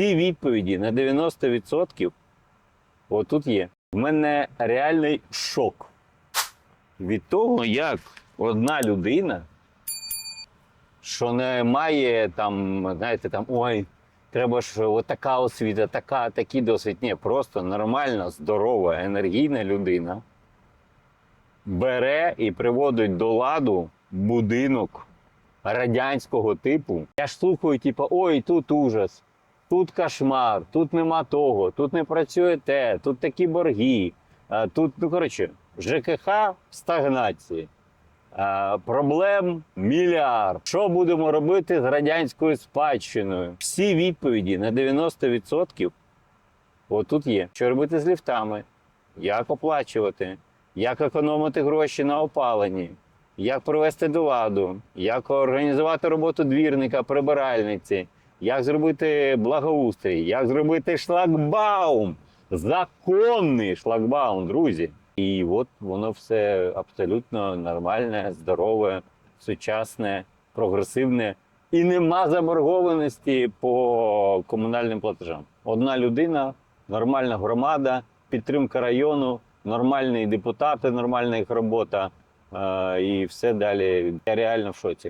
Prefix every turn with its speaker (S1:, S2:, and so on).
S1: Всі відповіді на 90% отут є. В мене реальний шок від того, як одна людина, що не має там, знаєте, там ой, треба ж отака освіта, така, такий досвід. Ні, просто нормальна, здорова, енергійна людина бере і приводить до ладу будинок радянського типу. Я ж слухаю, типу, ой, тут ужас, тут кошмар, тут нема того, тут не працює те, тут такі борги. Тут, ну коротше, ЖКХ в стагнації. Проблем мільярд. Що будемо робити з радянською спадщиною? Всі відповіді на 90% отут є. Що робити з ліфтами? Як оплачувати? Як економити гроші на опаленні? Як привести до ладу? Як організувати роботу двірника, прибиральниці? Як зробити благоустрій? Як зробити шлагбаум? Законний шлагбаум, друзі. І от воно все абсолютно нормальне, здорове, сучасне, прогресивне. І нема заборгованості по комунальним платежам. Одна людина, нормальна громада, підтримка району, нормальні депутати, нормальна їх робота е, і все далі. Я реально в шоці.